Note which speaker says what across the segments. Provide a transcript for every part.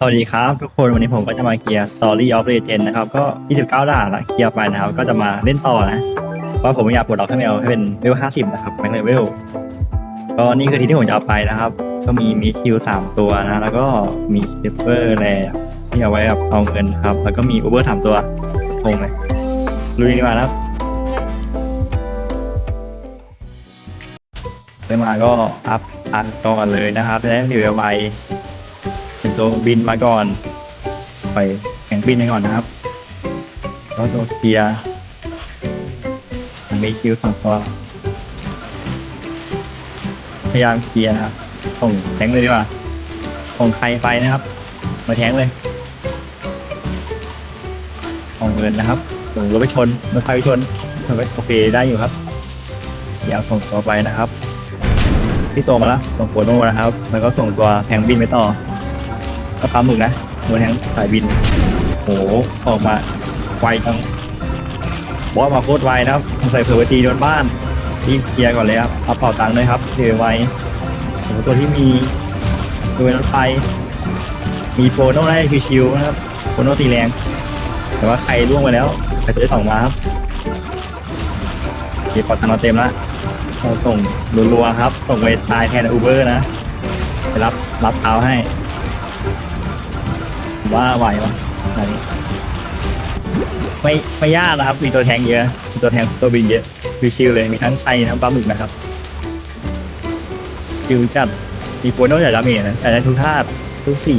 Speaker 1: สวัสดีครับทุกคนวันนี้ผมก็จะมาเคลียร์ Story of Legend นะครับ ก็ 29ด่านละเคลียร์ไปนะครับ ก็จะมาเล่นต่อนะเพราะผมอยากปลดล็อกให้แมวให้เป็นเลเวล 50 นะครับแม็กเลเวลก็นี่คือที่ที่ผมจะเอาไปนะครับ ก็มีมีชิว3ตัวนะ แล้วก็มีเดเปอร์แลที่เอาไว้แบบเอาเงินครับ แล้วก็มีอูเบอร์3ตัวงงไหมลุยดีกว่านะครับได้มาก็อัพอันก่อนเลยนะครับจะได้รีวิวไป ถึงบินมาก่อน ไปแข่งบินไปก่อนนะครับแล้วตัวเคลียมีคิวสองตัวพยายามเคลียร์นะครับส่งแทงเลยดีกว่าส่งใครไปนะครับ มาแทงเลยส่งเงินนะครับส่งรถไปชนรถไฟไปชนโอเคได้อยู่ครับเดี๋ยวส่งตัวไปนะครับ ที่ตัวมาแล้วส่งโฟโน่นะครับ แล้วก็ส่งตัวแทงบินไปต่อ ก็ปลาหมึกนะตัวแทงสายบินโหออกมาไวจังบอสมาโคตรไวนะครับใส่เผื่อไว้ตีโดนบ้านรีบเคลียร์ก่อนเลยครับเอาเป่าตังค์เลยครับเทไว้โหตัวที่มีตัวรถไฟมีโฟโน่ได้ชิวๆนะครับโฟโน่ตีแรง แต่ว่าใครล่วงไปแล้วใครจะได้สองมาครับเก็บปอดตังค์เราเต็มล้วเราส่งรัวๆครับ ส่งไปตายแทนอูเบอร์นะ ไปรับรับเท้าให้ ว่าไหวปะไหนไม่ไม่ยากนะครับ มีตัวแทงเยอะมีตัวแทงตัวบินเยอะวิชิลเลย มีทั้งไชัยทั้งปลาหมึกนะครับคิวจัด มีโฟโน่จากดาเมจนะแต่ได้ทุกธาตุทุกสี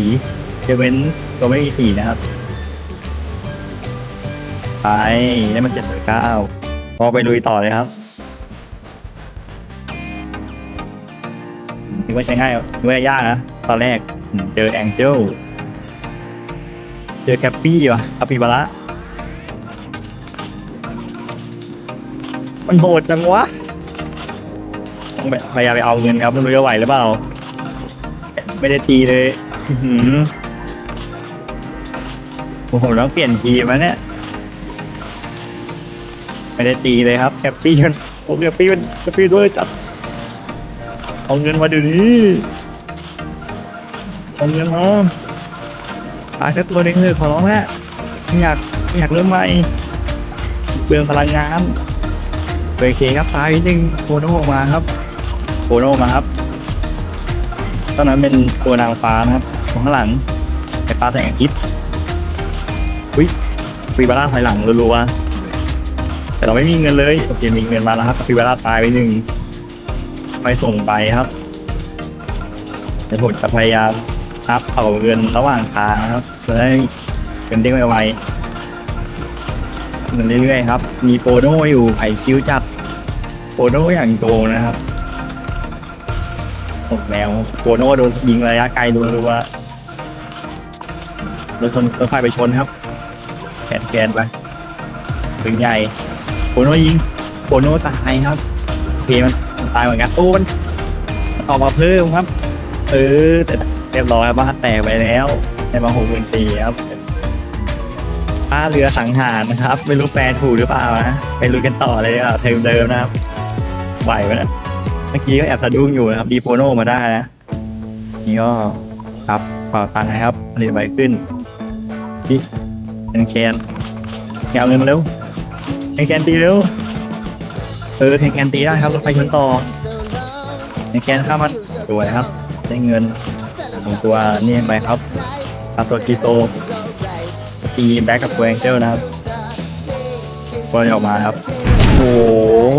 Speaker 1: จะเว้นตัวไม่มีสีนะครับ ไปได้มันเจ็ดหรือเก้าพอไปลุยต่อเลยครับคิดว่าใช้ง่ายคิดว่ายากนะ ตอนแรกเจอแองเจิล เจอแคปปี้ว่ะคาปิบาระมันโหดจังวะต้องพยายามไปเอาเงินครับไม่รู้จะไหวหรือเปล่า ไม่ได้ตีเลยอื้อหือโอ้โหต้องเปลี่ยนทีมแล้เนี่ย ไม่ได้ตีเลยครับแคปปี้มันโอ้แคปปี้มันแคปปี้ด้วยจัด เอาเงินมาเดี๋ยวนี้เอาเงินมา ตายสักตัวหนึงเลยขอร้องแหละไม่อยากอยากเริ่มใหม่เปลืองพลังงานโอเคครับตายนิดนึงโคโนออกมาครับโคโนมาครับตอนนั้นเป็นตัวนางฟ้านะครับของข้างหลังไอ้ปลาแสงอาทิตย์วิฟรีบาร่าถอยหลังรัวๆแต่เราไม่มีเงินเลยโอเคมีเงินมาแล้วครับฟรีบาร่าตายไปหนึ่งไปส่งไปครับเดี๋ยวผมจะพยายาม ครับเผาเงินระหว่างทางนะครับจะได้เงินเด้งไวๆเงินเรื่อยๆครับ มีโปโนอยู่ไอคิวจัดโปโนอย่างโตนะครับตกแนวโปโนโดนยิงระยะไกลโดนรู้ว่ารถชนรถไฟไปชนครับแขนแกนไปถึงใหญ่โปโนยิงโปโนตายครับเคมันตายเหมือนกันโอ้มันมันออกมาเพิ่มครับ เออแต่ เรียบร้อยบ้านแตกไปแล้วในมาหกหมื่นสี่ครับท่าเรือสังหารนะครับ ไม่รู้แปลถูกหรือเปล่านะไปลุยกันต่อเลยอะเทมเดิมนะครับไหวไหมนะเมื่อกี้ก็แอบสะดุ้งอยู่นะครับดีโปโนมาได้นะนี่ก็ครับเป่าตังค์นะครับผลิตใบขึ้นที่เป็นแคนแกเอาเงินมาเร็วแคนแคนตีเร็วเออแคนแคนตีได้ครับรถไฟชนต่อแคนแคนข้ามมันสวยครับได้เงิน ของตัวนี่ไปครับอาโซกิโตตีแบ็กกับตัวงเจิลนะครับก็ออกมาครับ โอ้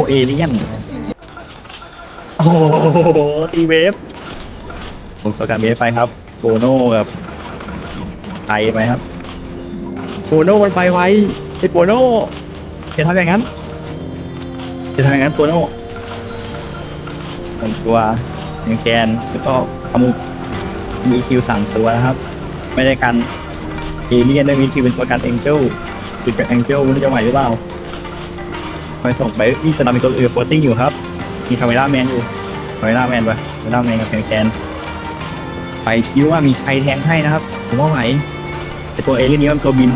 Speaker 1: เอเลี่ยน โอ้ตีเวฟผมประกาศเวฟไปครับโบโน่กับไทยไปครับโบโน่มันไปไวไอ้โบโน่จะทำอย่างนั้นจะทำอย่างนั้นโบโน่ตัวยังแคนแล้วก็อา มีคิวสามตัวนะครับ ไม่ได้กันเอเลียนได้มีคิวเป็นตัวกันเอ็งเจลจุดกับเอ็งเจลไม่รู้จะไหวหรือเปล่าไปส่งไปนี่จะนำเป็นตัวอื่นโฟติ้งอยู่ครับ มีคาเมล่าแมนอยู่คาเมล่าแมนไปคาเมล่าแมนกับแคนแคนไปคิวว่ามีใครแทงให้นะครับ ผมว่าไหวแต่ตัวเอเลียนนี้มันตัวบิน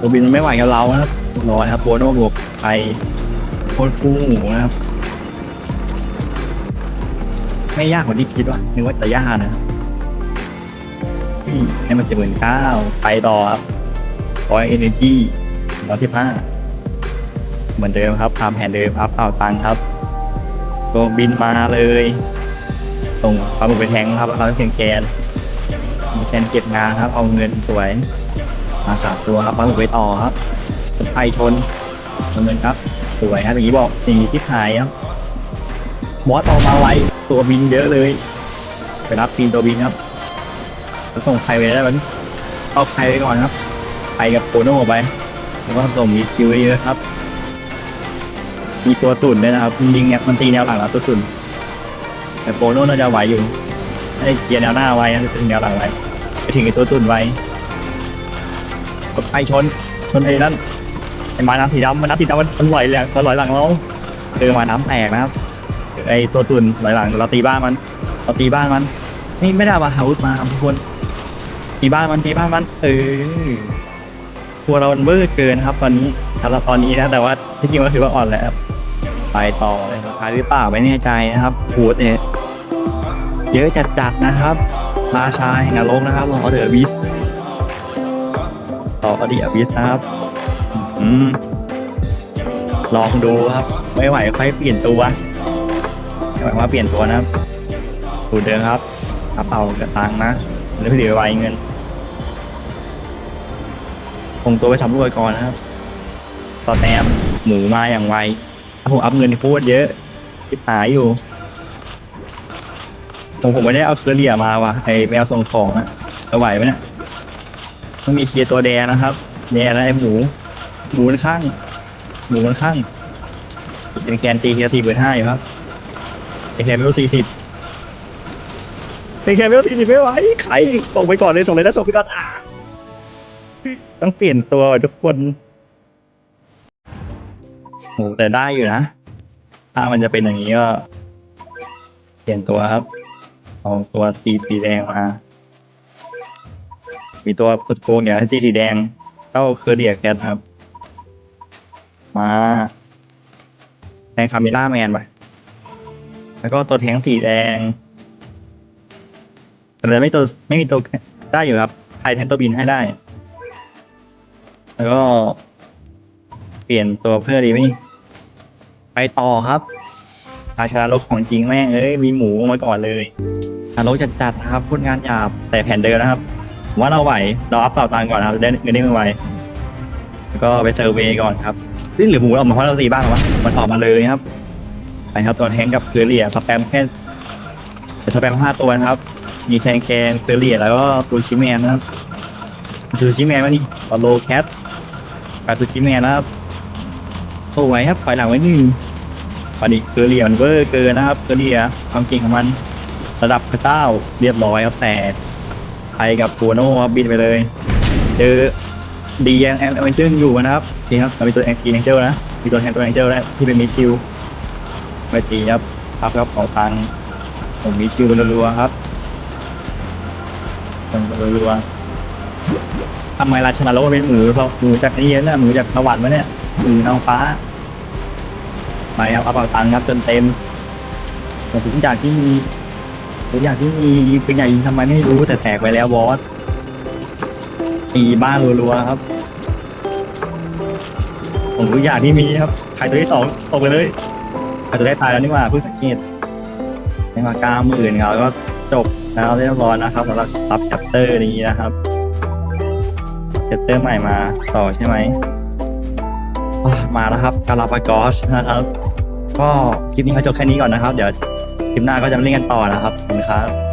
Speaker 1: ตัวบินมันไม่ไหวกับเรานะครับรอครับโบโน่บวกไทยโคตรกู้หมูนะครับ ไม่ยากกว่าที่คิดว่ะนึกว่าจะยากนะให้มันเจ็ดหมื่นเก้าไปต่อครับร้อยเอเนจีร้อยสิบห้าเหมือนเดิมครับตามแผนเดิมครับเอาตังครับตัวบินมาเลยส่งปลาหมึกไปแทงครับแล้วก็เพียงแกนมีแกนเก็บงานครับ เอาเงินสวย มาสามตัวครับปลาหมึกไปต่อครับไทยชนดำเนินครับ สวยครับอย่างนี้บอกอย่างนี้ที่ขายครับบอสออกมาไว ตัวบินเยอะเลย ไปรับทีมตัวบินครับแล้วส่งใครไปได้บ้างเอาใครไปก่อนครับ ไปกับโคโน่ไปแล้วก็ส่งมีคิวเยอะครับ มีตัวตุ่นด้วยนะครับยิงเนี่ยมันตีแนวหลังแล้วตัวตุ่นแต่โคโน่น่าจะไหวอยู่ให้เกียร์แนวหน้าไว้นะถึงแนวหลังไว้ไปถึงไอ้ตัวตุ่นไว้กดไปชน ชนไอ้นั่นไอ้ม้น้ำสีดำมันน้ำสีดำมันมันลอยแรงมันลอยหลังเราเออมาน้ำแตกนะครับ ไอตัวตุ่นลอยหลังเราตีบ้านมันเราตีบ้านมันไม่ไม่ได้เอามาฮาวุธมาทุกคนตีบ้านมันตีบ้านมัน เออตัวเราเวอร์เกินครับ ตอนนี้สำหรับตอนนี้นะแต่ว่าที่จริงก็ถือว่าอ่อนแล้วครับไปต่อเลยสุดท้ายหรือเปล่าไม่แน่ใจนะครับพูดเนี่ยเยอะจัดๆนะครับราชาแห่งนรกนะครับรอเดอร์วิสต่อเดอร์วิสนะครับอืมลองดูครับ ไม่ไหวค่อยเปลี่ยนตัว ไม่ไหวว่าเปลี่ยนตัวนะครับสูตรเดิมครับกระเป๋ากระตังนะแล้วพี่เดี๋ยวไวเงินคงตัวไปสำรวจก่อนนะครับ ตอนแนมหมูมาอย่างไวถ้าผมอัพเงินโคตรเยอะที่หายอยู่ ผมผมไม่ได้เอาเครือเรียมาว่ะไอแมวส่งของอะจะไหวไหมเนี่ยต้องมีเคลียร์ตัวแดงนะครับแดงแล้วไอหมู หมูมันข้าง หมูมันข้างเป็นแกนตีเคียร์สี่หมื่นห้าอยู่ครับ แกนไม่รู้สี่สิบเป็นแค่ไม่ต้องทีสิไม่ไหวใครส่งไปก่อนเลยส่งเลยนะส่งไปก่อนอะต้องเปลี่ยนตัวทุกคนโหแต่ได้อยู่นะ ถ้ามันจะเป็นอย่างนี้ก็ เปลี่ยนตัวครับ เอาตัวตีสีแดงมา มีตัวพุดโกงอย่างที่สีแดงเข้าเคอร์เดียแคทครับ มาแทงคาเมล่าแมนไป แล้วก็ตัวแทงสีแดงแต่ไม่ตัวไม่มีตัวได้อยู่ครับใครแทนตัวบินให้ได้ แล้วก็ เปลี่ยนตัวเพื่อดีไหมไปต่อครับราชาลกของจริงแม่งเอ้ยมีหมูมาก่อนเลยอาลกจัดจัดๆนะครับพูดงานหยาบแต่แผ่นเดิมนะครับว่าเราไหวเราอัพเต่าตังก่อนนะครับได้เงินได้ไม่ไหวแล้วก็ไปเซอร์เวย์ก่อนครับซึ่หรือหมูเราออกมาเพราะเราตีบ้างหรอวะมันออกมาเลยครับ ไปครับตัวแทงกับเกลือเลียสแปมแค่สแปมห้าตัวนะครับ มีแคนแคนเกลียแล้วก็ซูชิแมนนะครับซูชิแมนวะนี่อโลแคทกับซูชิแมนนะครับโอ้ยครับปล่อยหลังไว้หนึ่งปนี้เกลียมันเวอร์เกินนะครับเกลียความเก่งของมันระดับพระเจ้าเรียบร้อยครับแต่ไปกับตัวโน่ครับบินไปเลย เจอดีแองแองเจิลอยู่นะครับนี่ครับเรามีตัวแองกีแองเจิลนะมีตัวแทนตัวแองเจิลแล้วที่เป็นมิชิว ไปตีครับครับครับของตังค์ผมมิชิวรัวๆครับจังรัวๆทำไมราชนาโลกเป็นหมูเพราะหมูจากนี่เนี่ยหมูจากสวรรค์มาเนี่ยหมูนางฟ้าไปครับเอาเป๋าตังค์ครับจนเต็มแต่ทุกอย่างที่มีทุกอย่างที่มีเป็นอย่างทำไมไม่รู้แต่แตกไปแล้วบอสตีบ้านรัวๆครับผมทุกอย่างที่มีครับใครตัวที่สองตกไปเลย ใครตัวได้ตายแล้วนี่หว่าเพิ่งสังเกตในมาเก้าหมื่นครับแล้วก็จบแล้วเรียบร้อยนะครับสำหรับซับแชปเตอร์นี้นะครับแชปเตอร์ใหม่มาต่อใช่ไหมมาแล้วครับกาลาปากอสนะครับ ก็คลิปนี้เขาจบแค่นี้ก่อนนะครับ เดี๋ยวคลิปหน้าก็จะมาเล่นกันต่อนะครับขอบคุณครับ